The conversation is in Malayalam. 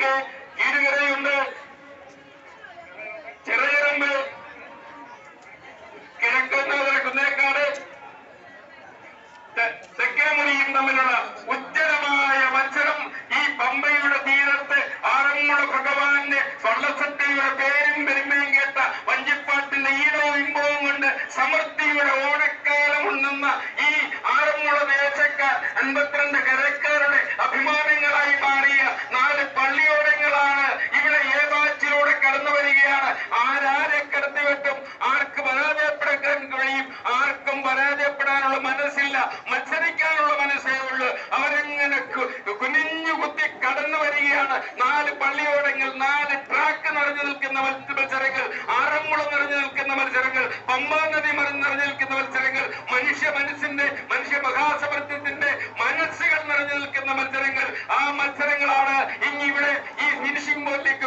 കരയിലേക്ക് ഇരുകരയുണ്ട് ചെറിയറമ്പ് കിഴക്കത്താതര കുന്നേക്കാട്. തെക്കേമുറിയും തമ്മിലുള്ള ഉജ്ജലമായ മത്സരം ഈ പമ്പയുടെ തീരത്ത് ആറന്മുള ഭഗവാന്റെ സ്വർണസത്യയുടെ പേരും പെരുമയും കേട്ട വഞ്ചിപ്പാട്ടിന്റെ ഈടവും ഇമ്പവും കൊണ്ട് സമൃദ്ധിയുടെ ഓണക്കാലം ഉണ്ടെന്ന ഈ ആറന്മുള ദേശക്കാർ അൻപത്തിരണ്ട് മനസ്സില്ല. മത്സരിക്കാനുള്ള മനസ്സേ ഉള്ളൂ. അവരെങ്ങനെ കുനിഞ്ഞു കുത്തി കടന്നു വരികയാണ്. നാല് പള്ളിയോടങ്ങൾ നാല് ട്രാക്ക് നിറഞ്ഞു നിൽക്കുന്ന മത്സ- മത്സരങ്ങൾ ആറന്മുള നിറഞ്ഞു നിൽക്കുന്ന മത്സരങ്ങൾ പമ്പാ നദി നിറഞ്ഞു നിൽക്കുന്ന മത്സരങ്ങൾ മനുഷ്യ മനസ്സിന്റെ മനുഷ്യ മഹാസമൃദ്ധത്തിന്റെ മനസ്സുകൾ നിറഞ്ഞു നിൽക്കുന്ന മത്സരങ്ങൾ. ആ മത്സരങ്ങളാണ് ഇനി ഇവിടെ ഈ ഫിനിഷിംഗ് ബോളിലേക്ക്